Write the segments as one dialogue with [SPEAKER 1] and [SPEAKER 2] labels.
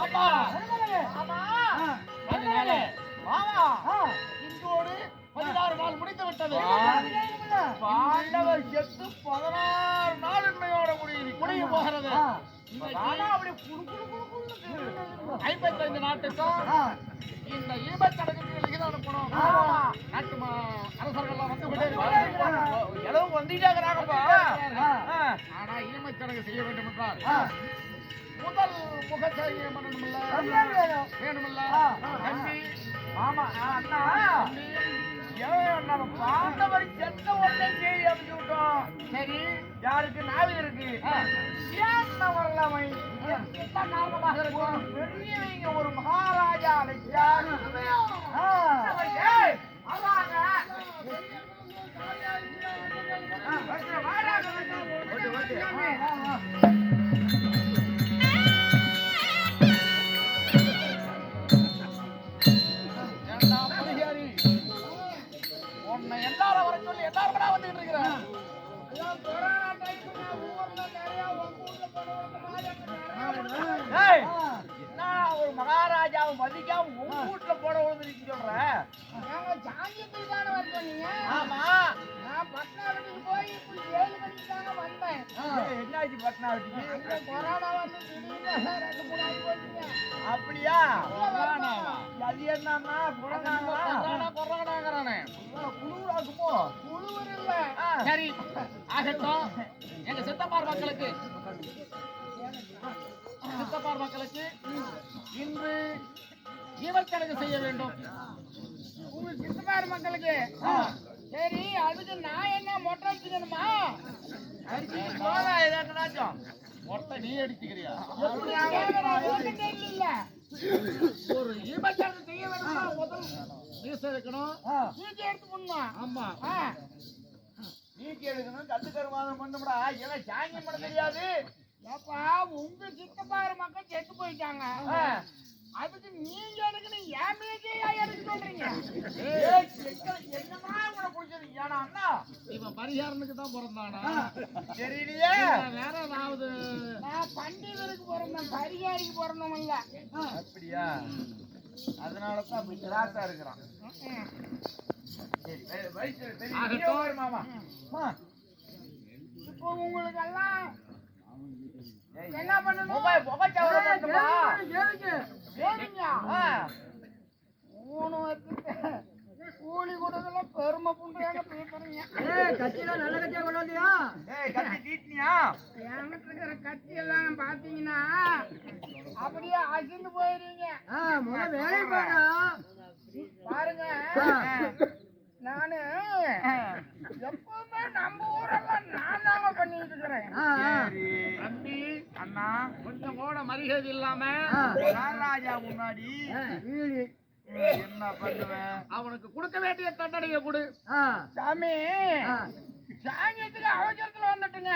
[SPEAKER 1] ஆமா அதனால ஆமா இன்றோடு பதினாறு நாள் முடிந்து விட்டது பாண்டவர் செத்து பதினாறு நாள் உண்மையோட முடிய முடிய போகிறது ஐம்பத்தைந்து நாட்டுக்கும் இந்த ஈமச்சடங்குக்கு லிகிதம் அனுப்பணும் நாட்டு ம- அரசர்கள்லாம் வந்து கொண்டே இருக்கிறார்கள்.
[SPEAKER 2] எல்லாம் வந்துட்டாங்கப்பா
[SPEAKER 1] ஆனா ஈமச்சடங்கு செய்ய வேண்டும் என்றால் முதல் முகச்சரியம் பண்ணணுமில்ல வேணுமில்ல தம்பி
[SPEAKER 2] ஆமா. அண்ணா. நம்ம பாண்டவர் செத்த உடனே செய்தி அனுப்பிச்சு விட்டோம்.
[SPEAKER 1] சரி.
[SPEAKER 2] யாருக்கு? நாவி இருக்கு ஏன் நான் வரல அவன் என்ன காரணமாக இருக்கும்? பெரியவங்க ஒரு மகாராஜா அழைச்சா அதாங்க. என்னாச்சு பத்னாவதிக்கு அப்படியா? அது என்னன்னா
[SPEAKER 1] கொரோனா, கொரோனாங்கிறானே.
[SPEAKER 2] குளிராக்குமோ ஆ.
[SPEAKER 1] சரி ஆகட்டும். எங்க சித்தப்பார் மக்களுக்கு. சித்தப்பார் மக்களுக்கு இன்று ஈவச்சடங்கு செய்ய வேண்டும்.
[SPEAKER 3] மக்களுக்கு? சரி அதுக்கு நான் என்ன மொட்டை அடிச்சுக்கணுமா?
[SPEAKER 2] ஏதாச்சும்
[SPEAKER 1] மொட்டை நீ அடிச்சுக்கிறியா? ஒரு ஈவச்சடங்கு செய்ய வேணும்னா முதல் மீச இருக்கணும்
[SPEAKER 3] நீங்க எடுத்து பண்ணும்
[SPEAKER 1] ஆமா.
[SPEAKER 2] நீக்கி எடுக்கணும் கட்டு கருமாதம் பண்ணும்டா. ஏன்னா சாங்கியம் பண்ண தெரியாது.
[SPEAKER 3] ஏப்பா உங்க சித்தப்பாரு மக்கள் செத்து போயிட்டாங்க. அதுக்கு நீங்க எடுக்கணும் என் மீதியா எடுக்க சொல்றீங்க
[SPEAKER 2] என்னமா உங்களை பிடிச்சது ஏன்னா அண்ணா.
[SPEAKER 1] இவன் பரிகாரனுக்கு தான் பிறந்தானா?
[SPEAKER 2] தெரியலையே.
[SPEAKER 1] வேற ஏதாவது?
[SPEAKER 3] நான் பண்டிகருக்கு பிறந்தேன் பரிகாரிக்கு பிறந்தோம் இல்ல.
[SPEAKER 2] அப்படியா? அதனால தான் அப்படி இருக்கிறான் சரி வயசு மாமா.
[SPEAKER 3] இப்போ உங்களுக்கு எல்லாம் என்ன பண்ணணும்?
[SPEAKER 2] முக-
[SPEAKER 3] கூலி கொடுக்கல பெருமை புண்டையாக பேசுறீங்க.
[SPEAKER 2] ஏய், கத்தி தீட்டினியா?
[SPEAKER 3] என்கிட்ட இருக்கிற கட்சி எல்லாம் பாத்தீங்கன்னா அப்படியே அசிந்து போயிருவீங்க பாருங்க. நானு எப்பவுமே நம்ம ஊரெல்லாம் நான் தாங்க பண்ணிட்டு இருக்கிறேன்.
[SPEAKER 2] சரி.
[SPEAKER 1] தம்பி அண்ணா கொஞ்சம் கூட மரியாதை இல்லாம
[SPEAKER 2] மகாராஜா முன்னாடி என்ன பண்ணுவேன்
[SPEAKER 1] அவனுக்கு கொடுக்க வேண்டிய தண்டனையை கொடு.
[SPEAKER 3] சாமி சாங்கியத்துக்கு அவசரத்துல வந்துட்டுங்க.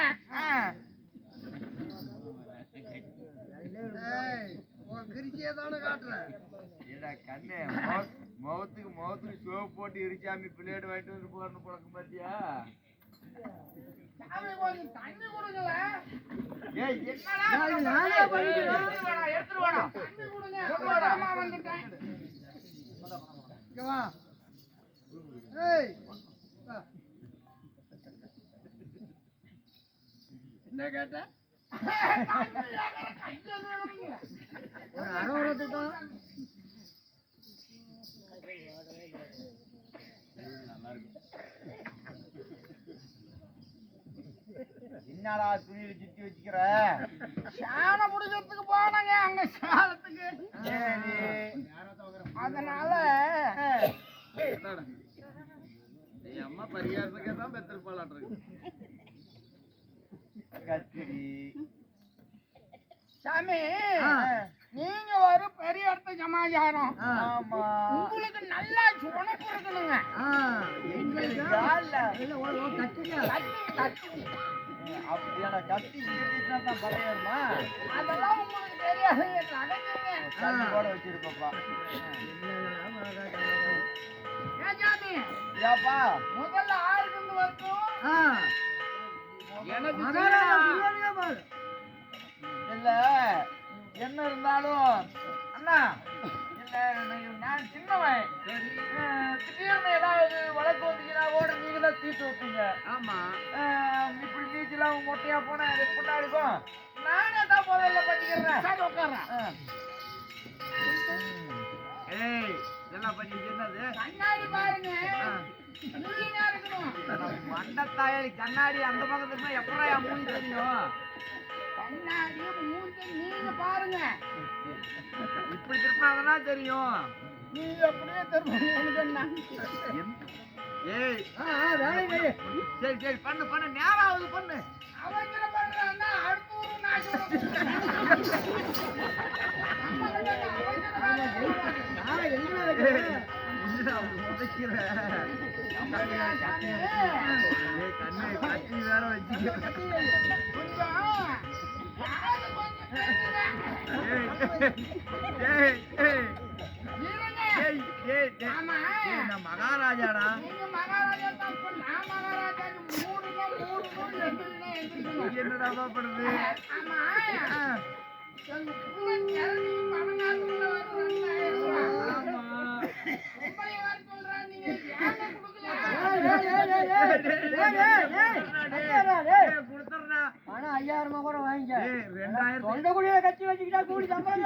[SPEAKER 2] ஏடா கண்ணே முக- முகத்துக்கு முகத்துக்கு சோப்பு போட்டு இருச்சாமி பிளேடு வாங்கிட்டு வந்து போறணும் பழக்கம் பாத்தியா?
[SPEAKER 3] கொஞ்சம் தண்ணி கொடுக்கல
[SPEAKER 2] ஏய் என்னடா
[SPEAKER 3] நானே
[SPEAKER 2] பண்ண போற?
[SPEAKER 3] பண்ணிக்கிறேன்.
[SPEAKER 2] எடுத்துட்டு வாடா, எடுத்துட்டு வாடா.
[SPEAKER 3] தண்ணி கொடுங்க சோகமா வந்துட்டேன்
[SPEAKER 1] என்ன கேட்ட
[SPEAKER 2] என்னடா துணியில சுத்தி வச்சுக்கிற?
[SPEAKER 3] சாண முடிக்கிறதுக்கு போனாங்க அங்க சாலத்துக்கு.
[SPEAKER 2] சரி.
[SPEAKER 3] அதனால
[SPEAKER 1] என் அம்மா பரிகாரத்துக்கே தான் பெத்திருப்பாளாட்டு
[SPEAKER 2] கத்திரி.
[SPEAKER 3] சாமி நீங்க ஒரு பெரிய இடத்து சமாச்சாரம்.
[SPEAKER 2] ஆமா.
[SPEAKER 3] உங்களுக்கு நல்லா சுணக்கு இருக்கணுங்க
[SPEAKER 2] ஆள்ல.
[SPEAKER 3] கத்தி
[SPEAKER 2] தான் பறையாருமா
[SPEAKER 3] அதெல்லாம் உங்களுக்கு தெரியாது நடக்குங்க
[SPEAKER 2] கூட வச்சிருப்பப்பா ஏப்பா?
[SPEAKER 3] முதல்ல ஆறுக்கு வரட்டும்.
[SPEAKER 1] எனக்கு
[SPEAKER 2] இல்ல என்ன இருந்தாலும் அண்ணா. நான் சின்னவன் திடீர்னு ஏதாவது வழக்கு வந்துச்சுன்னா ஓட நீங்க தான் தீர்த்து வைப்பீங்க.
[SPEAKER 3] ஆமா.
[SPEAKER 2] இப்படி நீச்சலாம் மொட்டையா போனா எனக்கு கொண்டா இருக்கும் நானே தான் முதல்ல பண்ணிக்கிறேன்.
[SPEAKER 3] சரி உட்கார்றேன்.
[SPEAKER 2] ஏய் இதெல்லாம் பண்ணி என்னது
[SPEAKER 3] கண்ணாடி பாருங்க.
[SPEAKER 2] மண்டத்தாயல் கண்ணாடி அந்த பக்கத்துல எப்படா மூஞ்சி தெரியும்?
[SPEAKER 3] கண்ணாடி மூஞ்சி நீங்க பாருங்க.
[SPEAKER 2] இப்படி திருப்பினாதானா தெரியும்.
[SPEAKER 3] நீங்க அப்படியே என்ன
[SPEAKER 2] ஏய். சரி சரி பண்ணு பண்ணு. நேரம் ஆகுது பண்ணு.
[SPEAKER 3] அவசர பண்றான்னா அடுத்த ஒரு
[SPEAKER 2] என்னடா உதைக்கிற? ஏய், கண்ணு
[SPEAKER 3] ஆமா.
[SPEAKER 2] மகாராஜாடா என்னடா பண்ணுது ஆமா. கொடுத்துறா
[SPEAKER 3] ஆனா ஐயாயிரம் ரூபாய் கூட வாங்கிக்க
[SPEAKER 2] ஏய் ரெண்டாயிரத்தி
[SPEAKER 3] தொண்டை குடியில கட்டி வச்சுக்கிட்டா கூலி சம்பளம்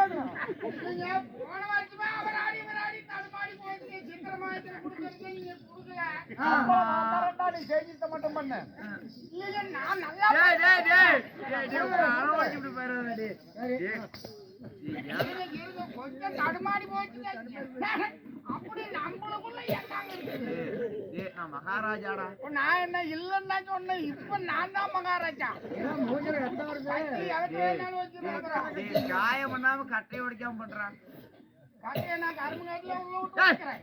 [SPEAKER 2] மட்டும்
[SPEAKER 3] நான் நல்லா கொஞ்சம் தடுமாறி போச்சுங்க. அப்படி நம்மளுக்குள்ள?
[SPEAKER 2] டேய், நான் மகாராஜாடா
[SPEAKER 3] நான் என்ன இல்லைன்னா சொன்னேன் இப்ப நான் தான் மகாராஜா
[SPEAKER 2] காயம் பண்ணாம கட்டையை உடைக்காம பண்றான்
[SPEAKER 3] கட்டியை நான் கரும்புங்காட்டுல உள்ள விட்டு
[SPEAKER 2] ஏய்.
[SPEAKER 3] வைக்கிறேன்.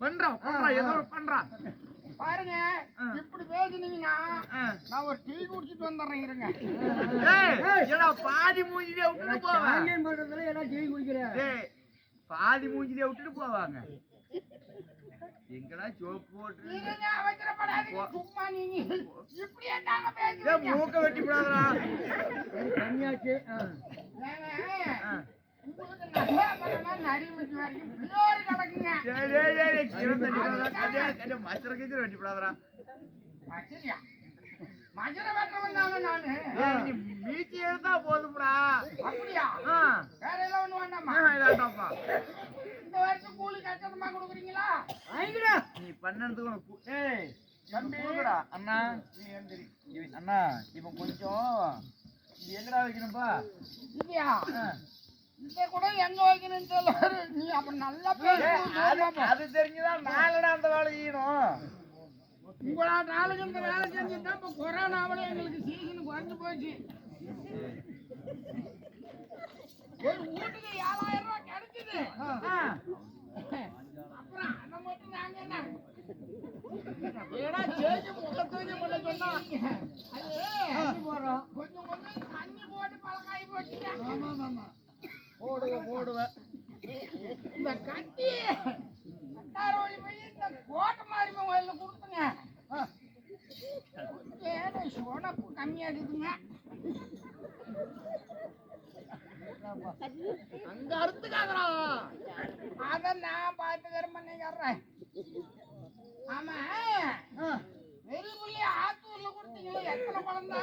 [SPEAKER 2] பண்றான் பண்றான் ஏதோ ஒண்ணு பண்றான்
[SPEAKER 3] பாருங்க. இப்படி பேசுனீங்கன்னா. நான் ஒரு டீ குடிச்சிட்டு வந்துடுறேன் இருங்க.
[SPEAKER 2] ஏடா பாதி மூஞ்சிலே விட்டுட்டு போவேன் டேய் பாதி மூஞ்சிலே விட்டுட்டு போவாங்க. எங்கடா சோப்பு போட்டு? மூக்க வெட்டி விடாதடா
[SPEAKER 3] ஏங்க, மஜர வெட்ட வந்தாங்க நானு
[SPEAKER 2] மீச்சி எடுத்தா போதும்டா
[SPEAKER 3] அப்படியா வேற எல்லாம் ஒண்ணு வேண்டாமா இந்த வருஷம் கூலி கட்டணமா கொடுக்குறீங்களா
[SPEAKER 2] நீ பண்ணதுக்கு உனக்கு கு- ஏய் தம்பி கொடுடா அண்ணா நீ எந்திரி இவன் அண்ணா இவன் கொஞ்சம் எங்கடா வைக்கணும்பா?
[SPEAKER 3] இல்லையா இத கூட எங்க வைக்கணும்னு சொல்லுவாரு? நீ அப்புறம் நல்லா பேசணும்
[SPEAKER 2] அது தெரிஞ்சுதான் மேலடா அந்த வேலை செய்யணும்.
[SPEAKER 3] உங்களா நாளுக்கு இந்த வேலை செஞ்சுதான் இப்ப கொரோனாவில எங்களுக்கு சீசன் குறைஞ்சு போச்சு ஒரு வீட்டுக்கு ஏழாயிரம் ரூபாய் கிடைச்சது
[SPEAKER 2] ஆ.
[SPEAKER 3] அப்புறம் அதை மட்டும் நாங்க என்ன ஏன்னா சேஞ்ச் முகத்தூஞ்சு பண்ண சொன்னா அது போடுறோம் கொஞ்சம் கொஞ்சம் தண்ணி போட்டு பழக்காய் போச்சுங்க ஆமா ஆமா
[SPEAKER 2] போடுவேன் போடுவேன்
[SPEAKER 3] இந்த கட்டி கட்டாரோடி போய் இந்த கோட்டை மாதிரி கோயில்ல கொடுத்துங்க ஏன்னா சோனப்பு கம்மியா இருக்குதுங்க
[SPEAKER 2] அங்க அறுத்துக்காதடா.
[SPEAKER 3] அத நான் பாத்துக்கிறேன் பண்ணிக்கிறேன் ஆமா. வெறி புள்ளி ஆத்தூர்ல கொடுத்தீங்களே எத்தனை குழந்தை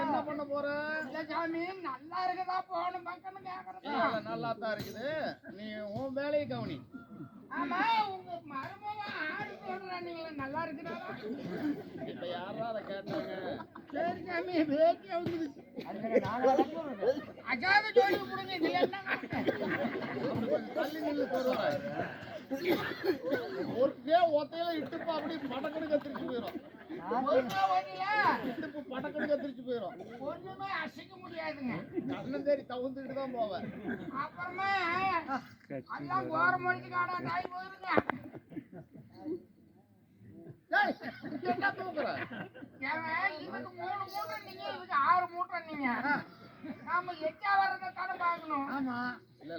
[SPEAKER 2] என்ன பண்ண போற?
[SPEAKER 3] இல்ல சாமி நல்லா இருக்குதா போகணும் பக்கம்னு கேக்குறேன்
[SPEAKER 2] நல்லா தான் இருக்குது. நீ உன் வேலையை கவனி.
[SPEAKER 3] ஆமா உங்க மருமக ஆடு சொல்றானீங்களே நல்லா இருக்குதா
[SPEAKER 2] இப்ப யாரா அதை கேட்டாங்க?
[SPEAKER 3] சரி சாமி வேட்டி வந்துருச்சு அஜாத ஜோடி கொடுங்க இதுல என்ன?
[SPEAKER 2] தள்ளி நில்லு தருவாய் ஒருக்கே ஒத்தையில இட்டுப்பு அப்படி படக்கணு கத்திரிச்சு போயிடும் இட்டுப்பு படக்கணு கத்திரிச்சு போயிடும்
[SPEAKER 3] ஒண்ணுமே அசைக்க முடியாதுங்க.
[SPEAKER 2] கண்ணன் தேடி தவுந்துக்கிட்டு தான் போவேன்.
[SPEAKER 3] அப்புறமா எல்லாம் கோர மொழிக்கு காடா தாய் போயிருங்க.
[SPEAKER 2] என்ன தூக்குற?
[SPEAKER 3] இதுக்கு மூணு மூட்டை நீங்க இதுக்கு ஆறு மூட்டை நீங்க. நாம எச்சா வர்றதை பார்க்கணும்.
[SPEAKER 2] ஆமா.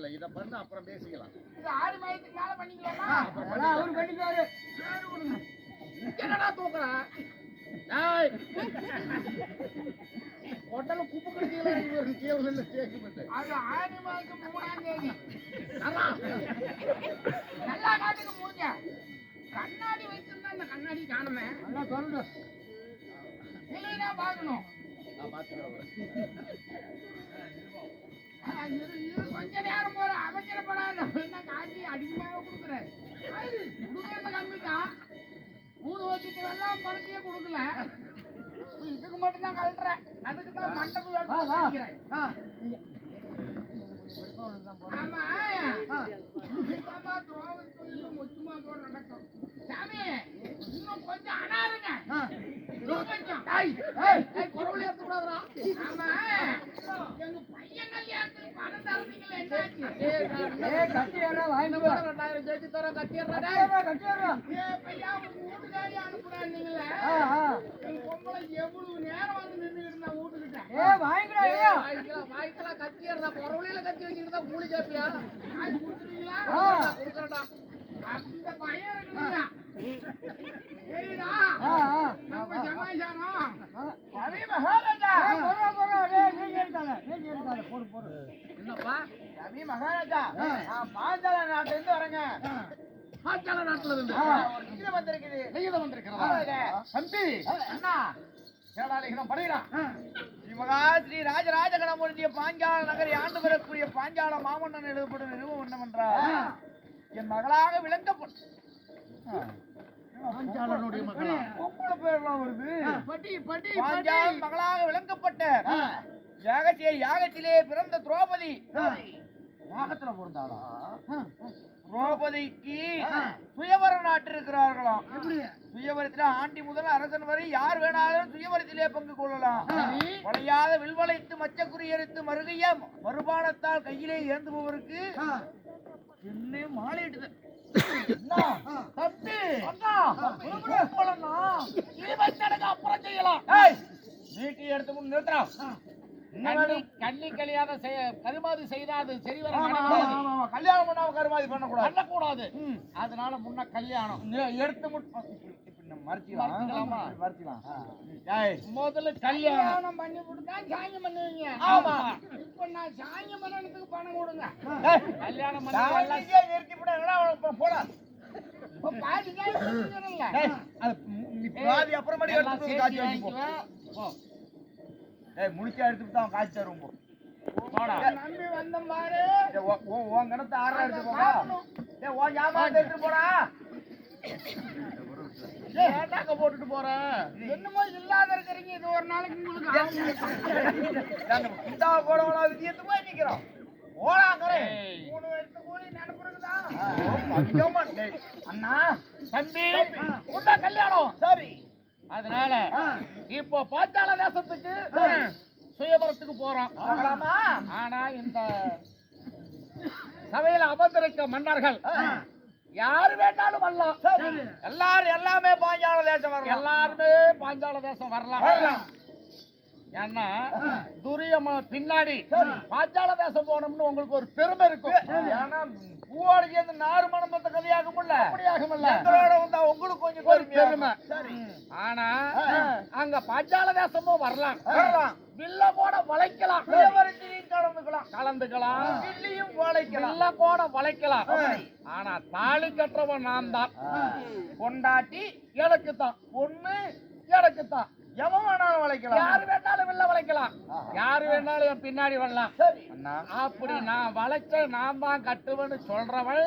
[SPEAKER 2] இல்ல இத பண்ணு அப்புறம் பேசிக்கலாம்.
[SPEAKER 3] இது ஆறு மாதத்துக்கு மேல பண்ணிக்கலாமா?
[SPEAKER 2] அவர் பண்ணிக்காரு என்னடா தூக்குற? ஏய். கொட்ட
[SPEAKER 3] மண்டலம் குப்பு கடிக்கல கீழே நின்று கேட்குது
[SPEAKER 1] அது ஆடி மாசம் மூணாம் தேதி. அதான். நல்லா காட்டுக்கு மூஞ்ச. கண்ணாடி வச்சிருந்தா அந்த கண்ணாடி காணுமே.
[SPEAKER 3] நல்லா சொல்லு
[SPEAKER 1] இல்லைன்னா பார்க்கணும். இது கொஞ்ச நேரம் போற அவசரப்படாத என்ன காட்சி அதிகமாக கொடுக்குறேன் கொடுக்குறது கம்மி மூணு பணத்தையே கொடுக்கல இதுக்கு மட்டும் தான் கழட்டுறேன் அதுக்கு தான் மண்டபம் ஆமா நடக்கும் சாமி இன்னும் கொஞ்சம் அனாருங்க கொஞ்சம்
[SPEAKER 3] குரவுல
[SPEAKER 1] ஆமா அந்த பையன் இருக்குங்களா சரிடா
[SPEAKER 3] ஆ, ஆ.
[SPEAKER 1] நம்ம சமாச்சாரம்
[SPEAKER 3] ஆ.
[SPEAKER 1] ரவி மகாராஜா
[SPEAKER 3] ஏய், போடுறா, போடுறா. டேய், நீ ஏறிக்காத, நீ ஏறிக்காத. போடு, போடு.
[SPEAKER 1] என்னப்பா
[SPEAKER 2] ரவி மகாராஜா. நான் பாஞ்சால நாட்டுல இருந்து வரேங்க
[SPEAKER 1] பாஞ்சால நாட்டுல இருந்து.
[SPEAKER 2] ஒரு கீழே வந்திருக்குது
[SPEAKER 1] நெய்யத வந்திருக்கிறதா. தம்பி
[SPEAKER 2] அண்ணா. ஸ்ரீ ராஜராஜ கணமுருந்திய பாஞ்சால நகரை ஆண்டு வரக்கூடிய பாஞ்சால மாமன்னன் எழுதப்படும் நிறுவனம் என்னவென்றால். என் மகளாக விளக்கப்பட்ட
[SPEAKER 1] பாஞ்சாலனுடைய மகளா
[SPEAKER 2] பொம்பளை பேர்லாம் வருது
[SPEAKER 3] ஆ.
[SPEAKER 1] பட்டி பட்டி
[SPEAKER 2] பாஞ்சால மகளாக விளக்கப்பட்ட யாகத்திலே யாகத்திலே பிறந்த திரௌபதி. யாகத்துல பிறந்தாளா? திரௌபதிக்கு சுயவர நாட்டு இருக்கிறார்களாம்
[SPEAKER 3] எப்படி?
[SPEAKER 2] சுயவரத்தில ஆண்டி முதல் அரசன் வரை யார் வேணாலும் சுயவரத்திலே பங்கு கொள்ளலாம். வளையாத வில்வளைத்து மச்சக்குறியறுத்து மருகைய மறுபானத்தால் கையிலே ஏந்துபவருக்கு. என்ன மாலையிடுது.
[SPEAKER 1] அப்புறம் செய்யலாம்.
[SPEAKER 2] நீட்டி எடுத்து என்ன
[SPEAKER 1] கண்ணி கல்யாணம் செய்ய கருமாதி செய்தாது சரி வர.
[SPEAKER 2] கல்யாணம் பண்ணாம கருமாதி பண்ணக்கூடாது.
[SPEAKER 1] பண்ணக்கூடாது. அதனால முன்ன கல்யாணம்.
[SPEAKER 2] எடுத்து
[SPEAKER 1] முதல்ல கல்யாணம். பண்ணி கொடுத்தா சாங்கியம் பண்ணுவீங்க.
[SPEAKER 2] ஆமா.
[SPEAKER 1] இப்ப நான் சாங்கியம் பண்ணதுக்கு பணம் கொடுங்க. கல்யாணம் பண்ணி
[SPEAKER 2] நிறுத்தி விட, இல்லைன்னா அவனுக்கு போ- போடா.
[SPEAKER 1] இப்ப பாதி கொடுக்குறீங்க.
[SPEAKER 2] ஏய்,
[SPEAKER 1] எல்லாம்
[SPEAKER 2] எடுத்துட்டு தான் காய்ச்சி.
[SPEAKER 1] போடா.
[SPEAKER 3] நம்பி வந்த
[SPEAKER 2] ஏய், உன்- கிணத்து ஆறா எடுத்து போடா. ஏய், உன் ஜாமான் எடுத்துட்டு போடா.
[SPEAKER 1] போட்டுட்டு போறேன்
[SPEAKER 3] என்னமோ இல்லாத இருக்கிறீங்க. இது ஒரு நாளைக்கு உங்களுக்கு
[SPEAKER 2] குண்டாவை போடவனா விதியத்து போய் நிக்கிறோம். அண்ணா.
[SPEAKER 1] தம்பி. கல்யாணம்?
[SPEAKER 2] சரி.
[SPEAKER 1] அதனால இப்போ பாஞ்சால தேசத்துக்கு சுயபரத்துக்கு போறோம். ஆனா இந்த சபையில அமர்ந்திருக்க மன்னர்கள் யாரு வேண்டாலும் வரலாம்.
[SPEAKER 2] எல்லாரும் எல்லாமே பாஞ்சால தேசம் வரலாம்.
[SPEAKER 1] எல்லாருமே பாஞ்சால தேசம் வரலாம். ஏன்னா துரியம பின்னாடி பாஞ்சால தேசம் போனோம்னு உங்களுக்கு ஒரு பெருமை இருக்கும்.
[SPEAKER 2] ஏன்னா பூவோட சேர்ந்து நாறு மணமத்த கதையாகும்ல
[SPEAKER 1] அப்படியாகுமல்ல.
[SPEAKER 2] எங்களோட வந்தா உங்களுக்கு கொஞ்சம்
[SPEAKER 1] ஒரு பெருமை. ஆனா அங்க பாஞ்சால தேசமும் வரலாம்.
[SPEAKER 2] வரலாம்.
[SPEAKER 1] வில்ல கூட வளைக்கலாம்.
[SPEAKER 2] கலந்துக்கலாம்
[SPEAKER 1] கலந்துக்கலாம்.
[SPEAKER 2] கிள்ளியும் கோழைக்கலாம்
[SPEAKER 1] வில்ல கூட வளைக்கலாம். ஆனா தாலி கற்றவன் நான் தான்
[SPEAKER 2] கொண்டாட்டி
[SPEAKER 1] எனக்கு தான்
[SPEAKER 2] பொண்ணு
[SPEAKER 1] எனக்கு தான்
[SPEAKER 2] எவன் வேணாலும் வளைக்கலாம்.
[SPEAKER 1] யாரு வேணாலும் வில்ல வளைக்கலாம். யாரு வேணாலும் என் பின்னாடி வரலாம். அப்படி நான் வளைச்ச நான் தான் கட்டுவேன்னு சொல்றவன்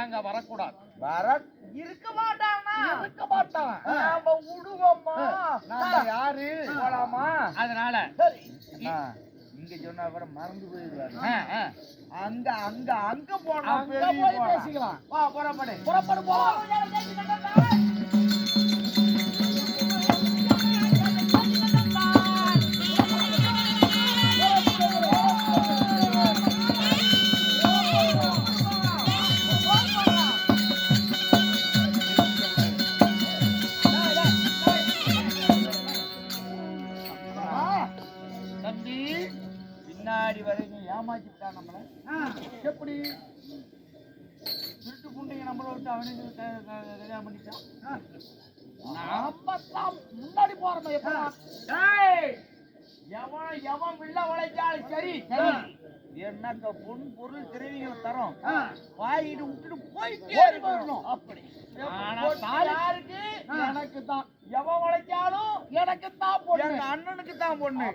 [SPEAKER 1] அங்க வரக்கூடாது.
[SPEAKER 2] வர இருக்க மாட்டானா?
[SPEAKER 1] இருக்க மாட்டான்.
[SPEAKER 2] நாம விடுவோம்மா
[SPEAKER 1] நாம யாரு?
[SPEAKER 2] போலாமா?
[SPEAKER 1] அதனால
[SPEAKER 2] இங்க சொன்னா கூட மறந்து
[SPEAKER 1] ஆ.
[SPEAKER 2] அங்க அங்க அங்க போனா
[SPEAKER 1] அங்க போய். பேசிக்கலாம்.
[SPEAKER 2] வா புறப்படு.
[SPEAKER 1] புறப்படு போலாம்
[SPEAKER 2] அவனுக்கு கல்யாணம் பண்ணிட்டான்
[SPEAKER 1] நாம தான் முன்னாடி போறோம்
[SPEAKER 2] ஏய், எவன் வில்ல உழைச்சாலும் சரி. என்னக்க பொன் பொருள் திரவிகளை தரோம்?
[SPEAKER 1] ஆ.
[SPEAKER 2] வாங்கிட்டு விட்டுட்டு போயிட்டே
[SPEAKER 1] ஓடி
[SPEAKER 2] இருக்கணும்.
[SPEAKER 1] போயிடணும்.
[SPEAKER 2] அப்படி. யாருக்கு. எனக்கு தான். எவன் உழைச்சாலும்
[SPEAKER 1] எனக்கு தான் பொண்ணு.
[SPEAKER 2] அண்ணனுக்கு தான் பொண்ணு